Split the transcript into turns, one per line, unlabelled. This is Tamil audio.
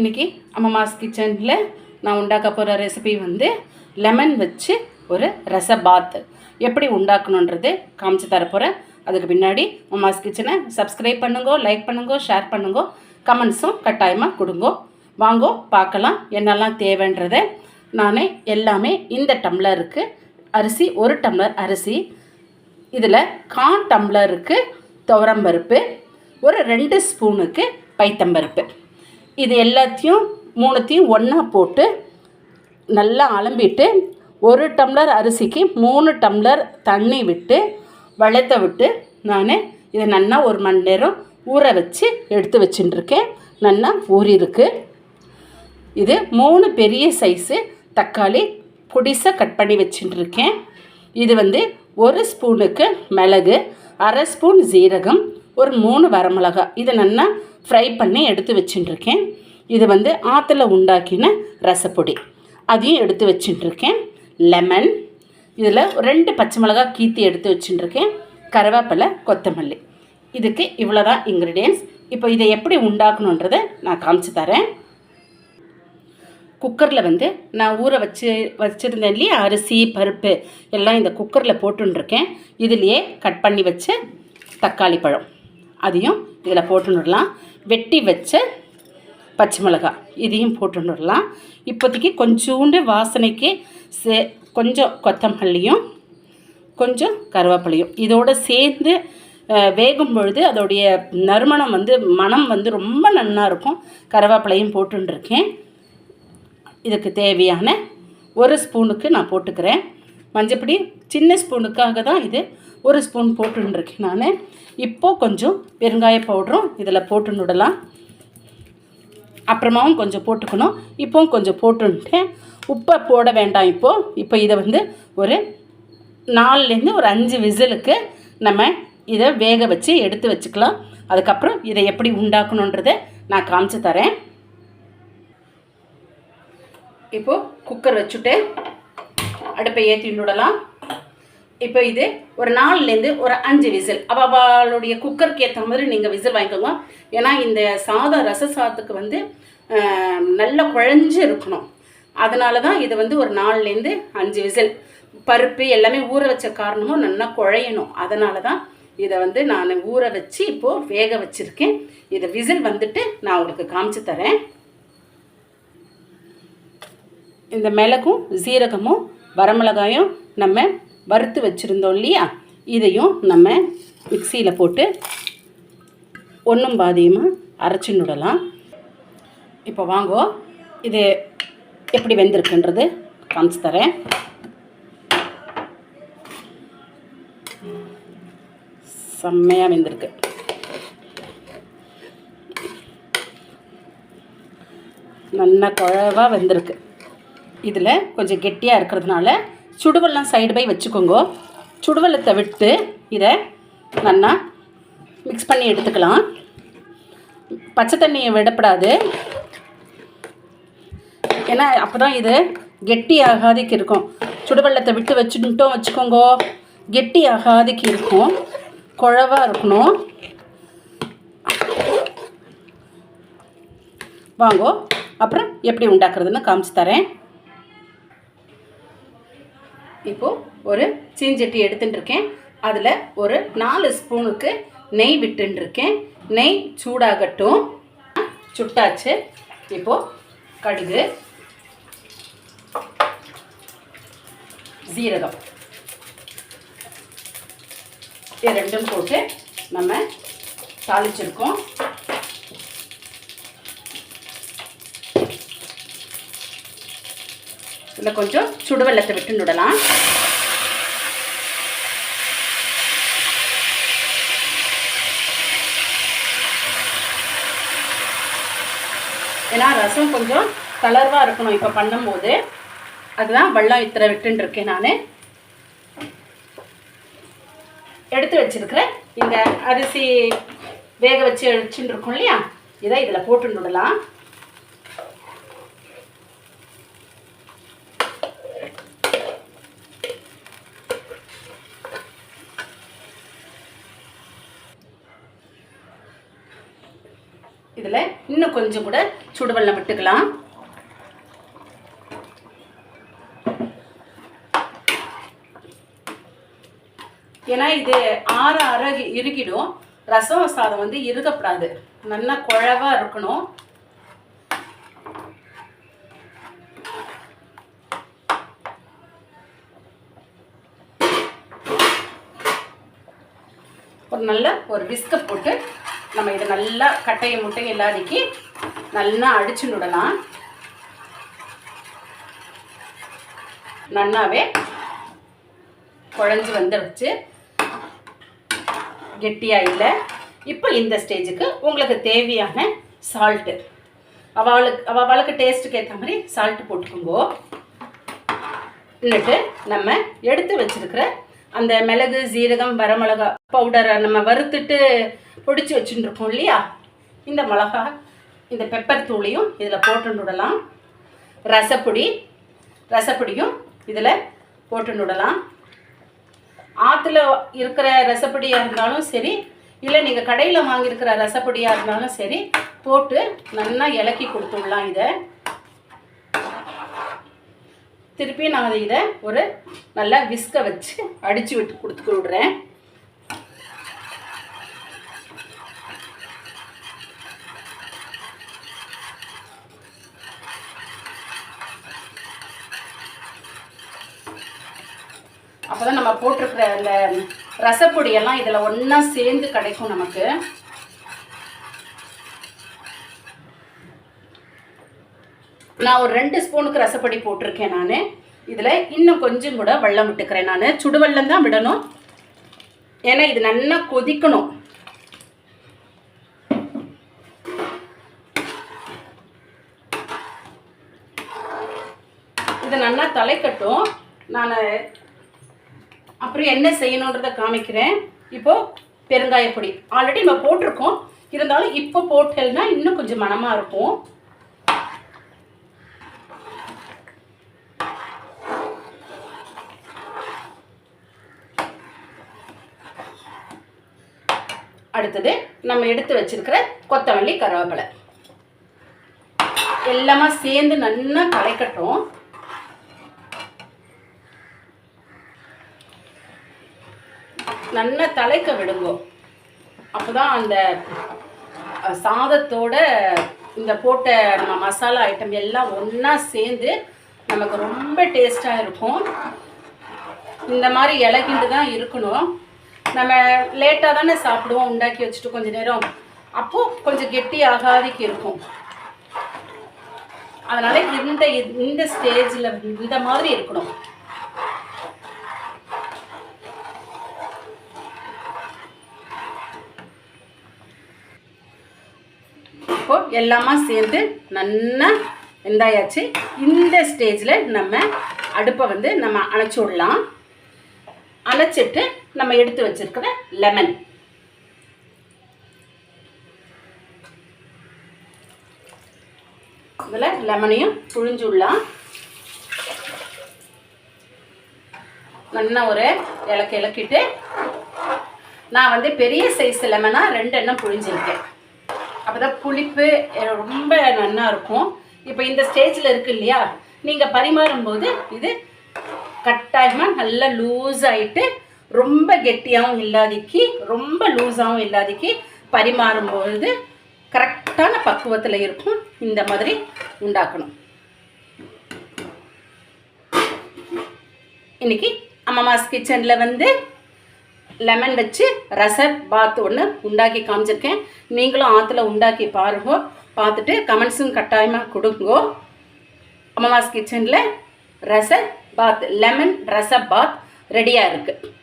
இன்றைக்கி அம்மாஸ் கிச்சனில் நான் உண்டாக்க போகிற ரெசிபி வந்து லெமன் வச்சு ஒரு ரச பாத் எப்படி உண்டாக்கணுன்றது காமிச்சு தரப்போகிறேன் அதுக்கு பின்னாடி அம்மாஸ் கிச்சனை சப்ஸ்கிரைப் பண்ணுங்கோ லைக் பண்ணுங்கோ ஷேர் பண்ணுங்கோ கமெண்ட்ஸும் கட்டாயமாக கொடுங்கோ. வாங்கோ பார்க்கலாம் என்னெல்லாம் தேவைன்றதை. நான் எல்லாமே இந்த டம்ளருக்கு அரிசி ஒரு டம்ளர் அரிசி இதில் கான் டம்ளருக்கு துவரம்பருப்பு ஒரு ரெண்டு ஸ்பூனுக்கு பைத்தம்பருப்பு. இது எல்லாத்தையும் மூணுத்தையும் ஒன்றா போட்டு நல்லா அலம்பிட்டு ஒரு டம்ளர் அரிசிக்கு மூணு டம்ளர் தண்ணி விட்டு வளர்த்த விட்டு நான் இதை நல்லா ஒரு மணி நேரம் ஊற வச்சு எடுத்து வச்சுட்டுருக்கேன். நல்லா ஊறியிருக்கு. இது மூணு பெரிய சைஸு தக்காளி பொடிசாக கட் பண்ணி வச்சுட்டுருக்கேன். இது வந்து ஒரு ஸ்பூனுக்கு மிளகு அரை ஸ்பூன் ஜீரகம் ஒரு மூணு வரமிளகா. இதை நல்லா ஃப்ரை பண்ணி எடுத்து வச்சுட்டுருக்கேன். இது வந்து ஆற்றுல உண்டாக்கின ரசப்பொடி. அதையும் எடுத்து வச்சுட்டுருக்கேன். லெமன் இதில் ரெண்டு பச்சை மிளகா கீத்தி எடுத்து வச்சுட்டுருக்கேன். கருவேப்பிலை கொத்தமல்லி. இதுக்கு இவ்வளோ தான் இன்க்ரீடியன்ஸ் இப்போ இதை எப்படி உண்டாக்கணுன்றதை நான் காமிச்சு தரேன். குக்கரில் வந்து நான் ஊற வச்சு வச்சுருந்தேன் இல்லையா அரிசி பருப்பு எல்லாம் இந்த குக்கரில் போட்டுருக்கேன் இதுலேயே கட் பண்ணி வச்ச தக்காளி பழம். அதையும் இதில் போட்டுடலாம். வெட்டி வச்ச பச்சை மிளகாய் இதையும் போட்டுடலாம். இப்போதைக்கு கொஞ்சோண்டு வாசனைக்கு சே கொஞ்சம் கொத்தமல்லியும் கொஞ்சம் கருவேப்பிலையும். இதோடு சேர்ந்து வேகும் பொழுது அதோடைய நறுமணம் வந்து மனம் வந்து ரொம்ப நன்னா இருக்கும். கருவேப்பிலையும் போட்டுருக்கேன் இதுக்கு தேவையான ஒரு ஸ்பூனுக்கு நான் போட்டுக்கிறேன். மஞ்சப்பொடி சின்ன ஸ்பூனுக்காக தான் இது ஒரு ஸ்பூன் போட்டுருக்கேன் நான். இப்போது கொஞ்சம் பெருங்காய பவுடரும் இதில் போட்டுன்னுடலாம் அப்புறமாவும் கொஞ்சம் போட்டுக்கணும். இப்போவும் கொஞ்சம் போட்டுன்ட்டேன் உப்பை போட வேண்டாம் இப்போது இப்போ இதை வந்து ஒரு நாலுலேருந்து ஒரு அஞ்சு விசிலுக்கு நம்ம இதை வேக வச்சு எடுத்து வச்சுக்கலாம். அதுக்கப்புறம் இதை எப்படி உண்டாக்கணுன்றதை நான் காமிச்சு தரேன். இப்போது குக்கர் வச்சுட்டு அடுப்பை ஏற்றி விடலாம் இப்போ இது ஒரு நாலுலேருந்து ஒரு அஞ்சு விசில். அவளுடைய குக்கருக்கு ஏற்ற மாதிரி நீங்கள் விசில் வாங்கிக்கோங்க. ஏன்னா இந்த சாதம் ரச சாதத்துக்கு வந்து நல்லா நல்ல குழஞ்சு இருக்கணும். அதனால தான் இது வந்து ஒரு நாலுலேருந்து அஞ்சு விசில். பருப்பு எல்லாமே ஊற வச்ச காரணமும் நல்லா குழையணும். அதனால தான் இதை வந்து நான் ஊற வச்சு இப்போது வேக வச்சுருக்கேன். இதை விசில் வந்துட்டு நான் உங்களுக்கு காமிச்சு தரேன். இந்த மிளகும் சீரகமும் வரமிளகாயும் நம்ம வறுத்து வச்சுருந்தோம் இல்லையா? இதையும் நம்ம மிக்சியில் போட்டு ஒன்றும் பாதியமாக அரைச்சி நுடலாம். இப்போ வாங்கோ இது எப்படி வெந்திருக்குன்றது காமிச்சு தரேன். செம்மையாக வெந்திருக்கு. நல்லா குழவாக வெந்திருக்கு. இதில் கொஞ்சம் கெட்டியாக இருக்கிறதுனால சுடுவெல்லாம் சைடு பை வச்சுக்கோங்க. சுடுவெல்லத்தை விட்டு இதை நல்லா மிக்ஸ் பண்ணி எடுத்துக்கலாம். பச்சை தண்ணியை விடப்படாது. ஏன்னா அப்போ தான் இது கெட்டி ஆகாதிக்கு இருக்கும். சுடுவெள்ளத்தை விட்டு வச்சுட்டோம் வச்சுக்கோங்க. கெட்டி ஆகாதிக்கு இருக்கும். குழவாக இருக்கணும். வாங்கோ. அப்புறம் எப்படி உண்டாக்குறதுன்னு காமிச்சு தரேன். இப்போது ஒரு சீஞ்சட்டி எடுத்துட்டுருக்கேன். அதில் ஒரு நாலு ஸ்பூனுக்கு நெய் விட்டுருக்கேன் நெய் சூடாகட்டும். சுட்டாச்சு. இப்போது கடுகு ஜீரகம் இது ரெண்டும் போட்டு நம்ம தாளிச்சிருக்கோம். இதில் கொஞ்சம் சுடுவெள்ளத்தை விட்டு நுடலாம். ஏன்னா ரசம் கொஞ்சம் தளர்வாக இருக்கணும் இப்போ பண்ணும்போது. அதுதான் வெள்ளம் இத்தனை விட்டுன்னு இருக்கேன் நான். எடுத்து வச்சுருக்கிறேன் இந்த அரிசி வேக வச்சு வச்சுட்டு இருக்கோம் இல்லையா? இதை இதில் போட்டு விடலாம் இதில் இன்னும் கொஞ்சம் கூட சுடுவெல்லம் விட்டுக்கலாம். ஏன்னா இது ஆற ஆற இறுகிடும் ரசம் சாதம் வந்து இறுகப்படாது நல்லா குழவா இருக்கணும். ஒரு நல்ல ஒரு விஸ்கை போட்டு நம்ம இதை நல்லா கட்டையை முட்டையை இல்லாதிக்கி நல்லா அடிச்சு விடலாம். நன்னாவே குழஞ்சி வந்துடுச்சு கெட்டியாக இல்லை. இப்போ இந்த ஸ்டேஜுக்கு உங்களுக்கு தேவையான சால்ட்டு அவளுக்கு அவளுக்கு டேஸ்ட்டுக்கு ஏற்ற மாதிரி சால்ட்டு போட்டுக்கோங்கோ. இன்னட்டு நம்ம எடுத்து வச்சிருக்கிற அந்த மிளகு சீரகம் வரமிளகா பவுடரை நம்ம வறுத்துட்டு பொடிச்சு வச்சுட்டுருக்கோம் இல்லையா? இந்த மிளகா இந்த பெப்பர் தூளையும் இதில் போட்டு விடலாம். ரசப்பொடி ரசப்பொடியும் இதில் போட்டு விடலாம். ஆற்றுல இருக்கிற ரசப்பொடியாக இருந்தாலும் சரி இல்லை நீங்கள் கடையில் வாங்கியிருக்கிற ரசப்பொடியாக இருந்தாலும் சரி போட்டு நல்லா இலக்கி கொடுத்துடலாம் இதை. திருப்பி நான் அதை இதை ஒரு நல்லா விஸ்க வச்சு அடித்து விட்டு கொடுத்து விடுறேன். அப்போ தான் நம்ம போட்டிருக்கிற அந்த ரசப்பொடியெல்லாம் இதில் ஒன்றா சேர்ந்து கிடைக்கும் நமக்கு. நான் ஒரு ரெண்டு ஸ்பூனுக்கு ரசப்படி போட்டிருக்கேன் நான். இதில் இன்னும் கொஞ்சம் கூட வெள்ளம் விட்டுக்கிறேன் நான். சுடுவெள்ளம் தான் விடணும். ஏன்னா இது நல்லா கொதிக்கணும். இது நல்லா தலைக்கட்டும். நான் அப்புறம் என்ன செய்யணுன்றதை காமிக்கிறேன். இப்போது பெருங்காயப்பொடி. ஆல்ரெடி நம்ம போட்டிருக்கோம். இருந்தாலும் இப்போ போட்டேன்னா இன்னும் கொஞ்சம் மனமாக இருக்கும். அடுத்தது நம்ம எடுத்து வச்சிருக்கிற கொத்தமல்லி கருவேப்பிலை. எல்லாமே சேர்ந்து நல்லா கலைக்கட்டும் நல்லா தலைக்க விடுங்கோ. அப்போ தான் அந்த சாதத்தோட இந்த போட்ட நம்ம மசாலா ஐட்டம் எல்லாம் ஒன்றா சேர்ந்து நமக்கு ரொம்ப டேஸ்ட்டாக இருக்கும். இந்த மாதிரி இலகிண்டு தான் இருக்கணும். நம்ம லேட்டாக தானே சாப்பிடுவோம் உண்டாக்கி வச்சுட்டு கொஞ்சம் நேரம். அப்போது கொஞ்சம் கெட்டி ஆகாதிக்கு இருக்கும். அதனால் இந்த இந்த ஸ்டேஜில் இந்த மாதிரி இருக்கணும். இப்போ எல்லாமே சேர்ந்து நல்லா வெந்தாயாச்சு. இந்த ஸ்டேஜில் நம்ம அடுப்பை வந்து நம்ம அணைச்சி விடலாம். அணைச்சிட்டு நம்ம எடுத்து வச்சிருக்கிற லெமன் இதில் லெமனையும் புழிஞ்சு விடலாம் நல்லா ஒரு இலக்கு இலக்கிட்டு நான் வந்து பெரிய சைஸ் லெமனாக ரெண்டு எண்ணம் புழிஞ்சிருக்கேன். அப்போ தான் புளிப்பு ரொம்ப நல்லா இருக்கும். இப்போ இந்த ஸ்டேஜில் இருக்கு இல்லையா? நீங்கள் பரிமாறும்போது இது கட்டாயமாக நல்லா லூஸ் ஆகிட்டு ரொம்ப கெட்டியாகவும் இல்லாதிக்கு ரொம்ப லூஸாகவும் இல்லாதிக்கு பரிமாறும்பொழுது கரெக்டான பக்குவத்தில் இருக்கும். இந்த மாதிரி உண்டாக்கணும். இன்னைக்கு அம்மாஸ் கிச்சனில் வந்து லெமன் வச்சு ரச பாத் ஒன்று உண்டாக்கி காமிச்சிருக்கேன். நீங்களும் ஆற்றுல உண்டாக்கி பாருங்க. பார்த்துட்டு கமெண்ட்ஸும் கட்டாயமாக கொடுங்கோ. அம்மாஸ் கிச்சனில் ரச பாத் லெமன் ரச பாத் ரெடியாக இருக்குது